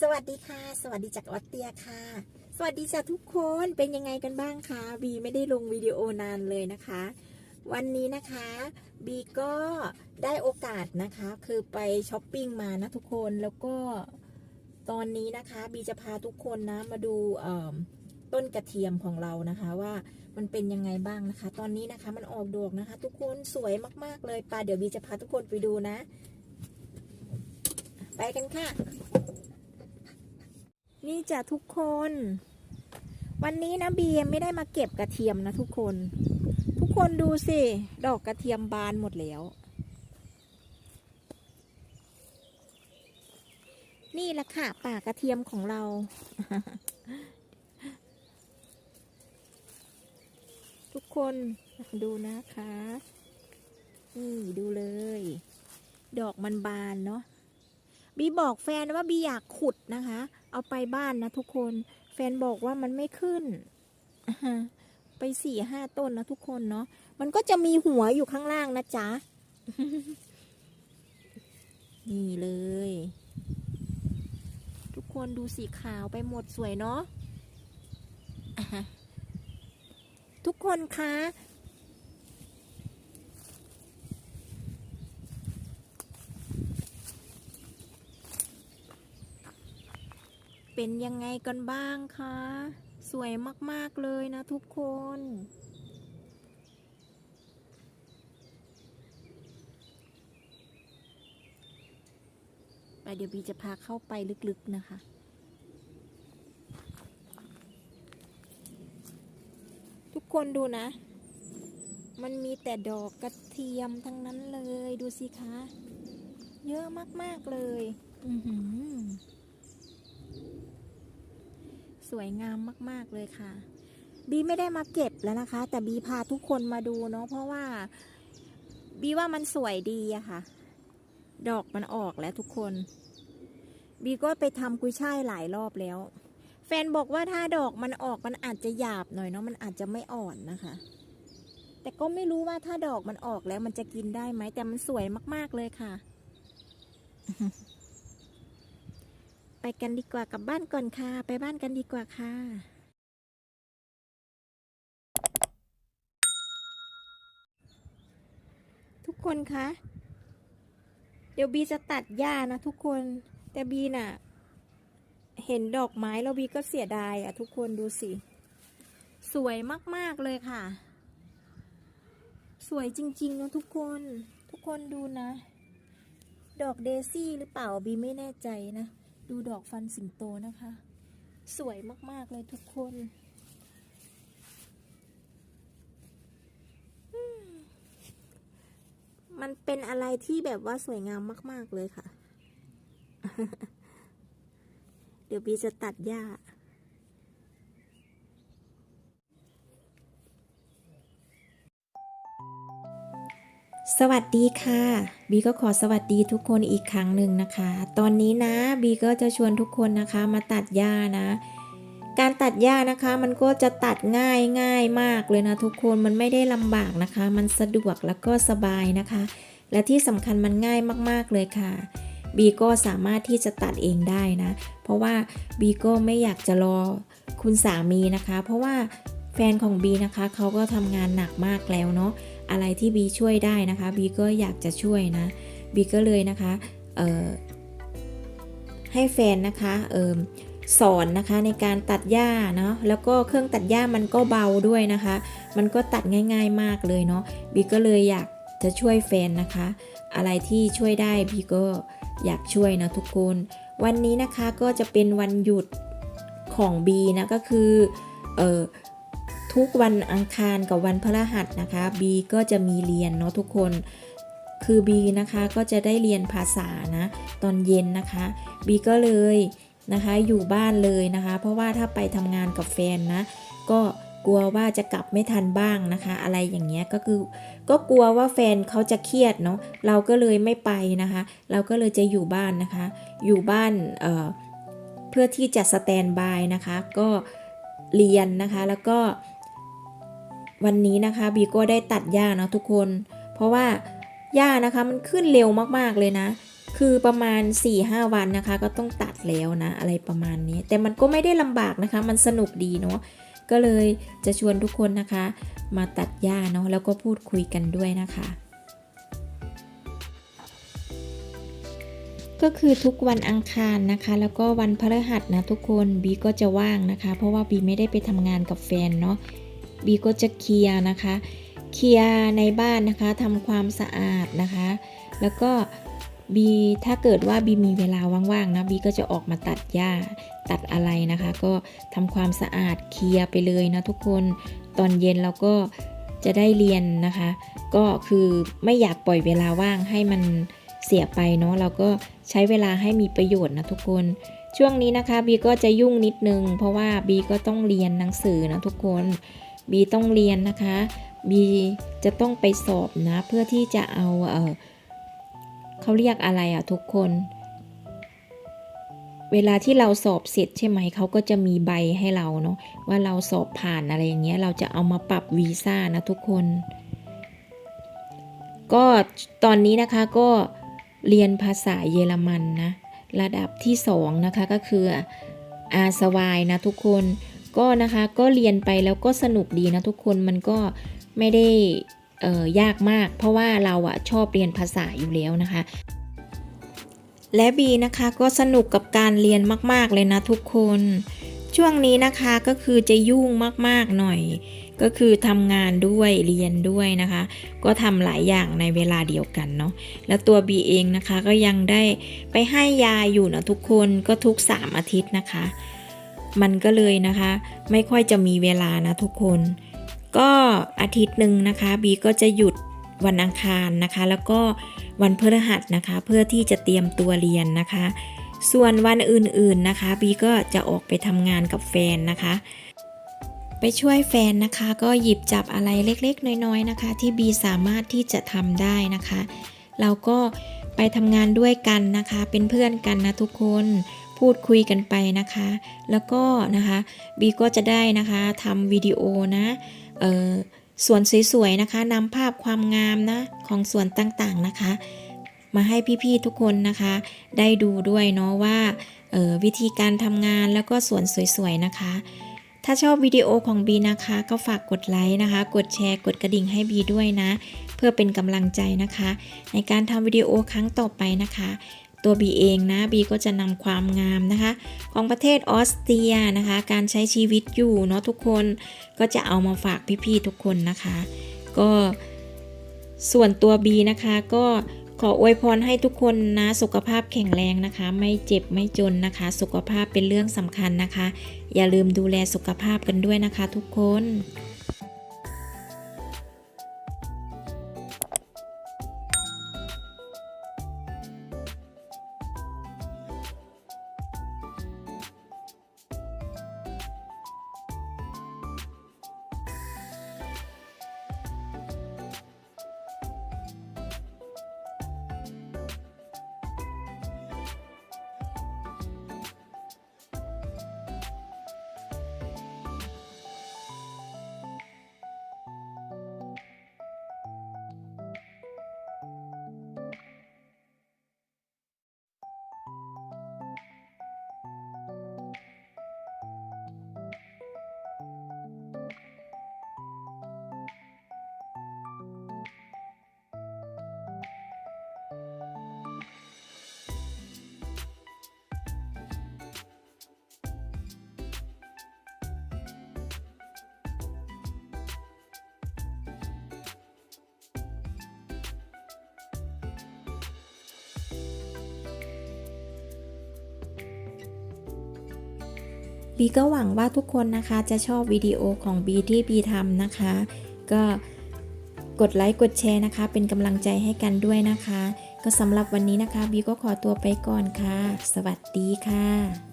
สวัสดีค่ะ สวัสดีจากออสเตรียค่ะ สวัสดีจ้ะทุกคนเป็นยังไงกันบ้างคะบีไม่ได้ลงวิดีโอนานเลยนะคะ วันนี้นะคะบีก็ได้โอกาสนะคะ คือไปช้อปปิ้งมานะทุกคนแล้วก็ตอนนี้นะคะบีจะพาทุกคนนะมาดูต้นกระเทียมของเรานะคะว่ามันเป็นยังไงบ้างนะคะ ตอนนี้นะคะมันออกดอกนะคะ ทุกคนสวยมาก ๆ เลยปาเดี๋ยวบีจะพาทุกคนไปดูนะ ไปกันค่ะ นี่จ้ะทุกคน วันนี้นะบียไม่ได้มาเก็บกระเทียมนะทุกคน ทุกคนดูสิ ดอกกระเทียมบานหมดแล้ว นี่แหละค่ะป่ากระเทียมของเรา ทุกคนดูนะคะ นี่ดูเลย ดอกมันบานเนาะ บีบอกแฟนว่าบีอยากขุดนะคะ เอาไปบ้านนะทุกคน แฟนบอกว่ามันไม่ขึ้น ไปสี่ห้าต้นนะทุกคนเนาะ มันก็จะมีหัวอยู่ข้างล่างนะจ๊ะ นี่เลย ทุกคนดูสีขาวไปหมดสวยเนาะทุกคนคะ เป็นยังไงกันบ้างคะ สวยมาก ๆ เลยนะทุกคน ไปเดี๋ยวบีจะพาเข้าไปลึก ๆ นะคะทุกคนดูนะ มันมีแต่ดอกกระเทียมทั้งนั้นเลย ดูสิคะ เยอะมาก ๆ เลย อือหือ สวยงามมาก ๆ เลยค่ะ บีไม่ได้มาเก็บแล้วนะคะ แต่บีพาทุกคนมาดูเนาะเพราะว่า บีว่ามันสวยดีอะค่ะ ดอกมันออกแล้วทุกคน บีก็ไปทำกุยช่ายหลายรอบแล้ว แฟนบอกว่าถ้าดอกมันออกมันอาจจะหยาบหน่อยเนาะมันอาจจะไม่อ่อนนะคะ แต่ก็ไม่รู้ว่าถ้าดอกมันออกแล้วมันจะกินได้ไหมแต่มันสวยมาก ๆเลยค่ะ ไปกันดีกว่ากลับบ้านก่อนค่ะ ไปบ้านกันดีกว่าค่ะทุกคนคะ เดี๋ยวบีจะตัดหญ้านะทุกคน แต่บีน่ะ เห็นดอกไม้แล้วบีก็เสียดายอะทุกคนดูสิ สวยมากๆเลยค่ะ สวยจริงๆนะทุกคน ทุกคนดูนะ ดอกเดซี่หรือเปล่าบีไม่แน่ใจนะ ดูดอกฟันสิงโตนะคะ สวยมากๆเลยทุกคนมมันเป็นอะไรที่แบบว่าสวยงามมาก ๆ เลยค่ะ เดี๋ยวบีจะตัดหญ้า สวัสดีค่ะ บีก็ขอสวัสดีทุกคนอีกครั้งหนึ่งนะคะ ตอนนี้นะ บีก็จะชวนทุกคนนะคะมาตัดหญ้านะ การตัดหญ้านะคะมันก็จะตัดง่ายง่ายมากเลยนะทุกคนมันไม่ได้ลำบากนะคะ มันสะดวกแล้วก็สบายนะคะ และที่สำคัญมันง่ายมากๆเลยค่ะ บีก็สามารถที่จะตัดเองได้นะ เพราะว่าบีก็ไม่อยากจะรอคุณสามีนะคะ เพราะว่าแฟนของบีนะคะเขาก็ทำงานหนักมากแล้วเนาะ อะไรที่บีช่วยได้นะคะบีก็อยากจะช่วยนะบีก็เลยนะคะให้แฟนนะคะออสอนนะคะในการตัดหญ้าเนาะแล้วก็เครื่องตัดหญ้ามันก็เบาด้วยนะคะ มันก็ตัดง่าย ๆมากเลยเนาะบีก็เลยอยากจะช่วยแฟนนะคะ อะไรที่ช่วยได้บีก็อยากช่วยนะทุกคน วันนี้นะคะก็จะเป็นวันหยุดของบีนะก็คือเออ ทุกวันอังคารกับวันพฤหัสนะคะบีก็จะมีเรียนเนาะทุกคน คือบีนะคะก็จะได้เรียนภาษานะตอนเย็นนะคะบีก็เลยนะคะอยู่บ้านเลยนะคะ เพราะว่าถ้าไปทำงานกับแฟนนะ ก็กลัวว่าจะกลับไม่ทันบ้างนะคะ อะไรอย่างเงี้ยก็คือ ก็กลัวว่าแฟนเขาจะเครียดเนาะเราก็เลยไม่ไปนะคะ เราก็เลยจะอยู่บ้านนะคะ อยู่บ้านเเพื่อที่จะสแตนบายนะคะ ก็เรียนนะคะแล้วก็ วันนี้นะคะบีก็ได้ตัดหญ้านะทุกคน เพราะว่าหญ้านะคะมันขึ้นเร็วมากๆเลยนะ คือประมาณ 4-5 วันนะคะ ก็ต้องตัดแล้วนะ อะไรประมาณนี้ แต่มันก็ไม่ได้ลำบากนะคะ มันสนุกดีเนาะก็เลยจะชวนทุกคนนะคะ มาตัดหญ้าเนาะแล้วก็พูดคุยกันด้วยนะคะ ก็คือทุกวันอังคารนะคะ แล้วก็วันพฤหัสนะทุกคนบีก็จะว่างนะคะ เพราะว่าบีไม่ได้ไปทำงานกับแฟนเนาะ บีก็จะเคลียร์นะคะ เคลียร์ในบ้านนะคะทำความสะอาดนะคะ แล้วก็บีถ้าเกิดว่าบีมีเวลาว่างๆนะบีก็จะออกมาตัดหญ้าตัดอะไรนะคะ ก็ทำความสะอาดเคลียร์ไปเลยนะทุกคนตอนเย็นเราก็จะได้เรียนนะคะ ก็คือไม่อยากปล่อยเวลาว่างให้มันเสียไปเนาะเราก็ใช้เวลาให้มีประโยชน์นะทุกคนช่วงนี้นะคะบีก็จะยุ่งนิดนึง เพราะว่าบีก็ต้องเรียนหนังสือนะทุกคน บีต้องเรียนนะคะบีจะต้องไปสอบนะ เพื่อที่จะเอาเออเขาเรียกอะไรอะทุกคน เวลาที่เราสอบเสร็จใช่ไหมเขาก็จะมีใบให้เราเนาะว่าเราสอบผ่านอะไรอย่างเงี้ยเราจะเอามาปรับวีซ่านะทุกคน ก็ตอนนี้นะคะก็เรียนภาษาเยอรมันนะ ระดับที่2นะคะก็คืออาสวายนะทุกคน ก็นะคะก็เรียนไปแล้วก็สนุกดีนะทุกคนมันก็ไม่ได้ยากมาก เพราะว่าเราอะชอบเรียนภาษาอยู่แล้วนะคะ และบีนะคะก็สนุกกับการเรียนมาก ๆ เลยนะทุกคน ช่วงนี้นะคะก็คือจะยุ่งมากๆหน่อย ก็คือทำงานด้วยเรียนด้วยนะคะ ก็ทำหลายอย่างในเวลาเดียวกันเนาะแล้วตัวบีเองนะคะก็ยังได้ไปให้ยาอยู่นะทุกคนก็ทุก 3 อาทิตย์นะคะ มันก็เลยนะคะ ไม่ค่อยจะมีเวลานะทุกคน ก็อาทิตย์หนึ่งนะคะบีก็จะหยุดวันอังคารนะคะ แล้วก็วันพฤหัสนะคะ เพื่อที่จะเตรียมตัวเรียนนะคะ ส่วนวันอื่นๆนะคะบีก็จะออกไปทำงานกับแฟนนะคะ ไปช่วยแฟนนะคะ ก็หยิบจับอะไรเล็กๆ น้อยๆนะคะ ที่บีสามารถที่จะทำได้นะคะ เราก็ไปทำงานด้วยกันนะคะ เป็นเพื่อนกันนะทุกคน พูดคุยกันไปนะคะ แล้วก็นะคะบีก็จะได้นะคะทำวิดีโอนะเออสวนสวยๆนะคะนำภาพความงามนะของสวนต่างๆนะคะ มาให้พี่ๆทุกคนนะคะ ได้ดูด้วยเนาะว่าออวิธีการทำงานแล้วก็สวนสวยๆนะคะถ้าชอบวิดีโอของบีนะคะ ก็ฝากกดไลค์นะคะ กดแชร์ กดกระดิ่งให้บีด้วยนะ เพื่อเป็นกำลังใจนะคะ ในการทำวิดีโอครั้งต่อไปนะคะ ตัวบีเองนะบีก็จะนำความงามนะคะ ของประเทศออสเตรียนะคะ การใช้ชีวิตอยู่เนาะทุกคนก็จะเอามาฝากพี่ๆทุกคนนะคะ ก็ส่วนตัวบีนะคะก็ขออวยพรให้ทุกคนนะสุขภาพแข็งแรงนะคะ ไม่เจ็บไม่จนนะคะ สุขภาพเป็นเรื่องสำคัญนะคะ อย่าลืมดูแลสุขภาพกันด้วยนะคะทุกคน บีก็หวังว่าทุกคนนะคะจะชอบวิดีโอของบีที่บีทำนะคะ ก็กดไลค์กดแชร์นะคะ เป็นกำลังใจให้กันด้วยนะคะ ก็สำหรับวันนี้นะคะบีก็ขอตัวไปก่อนค่ะ สวัสดีค่ะ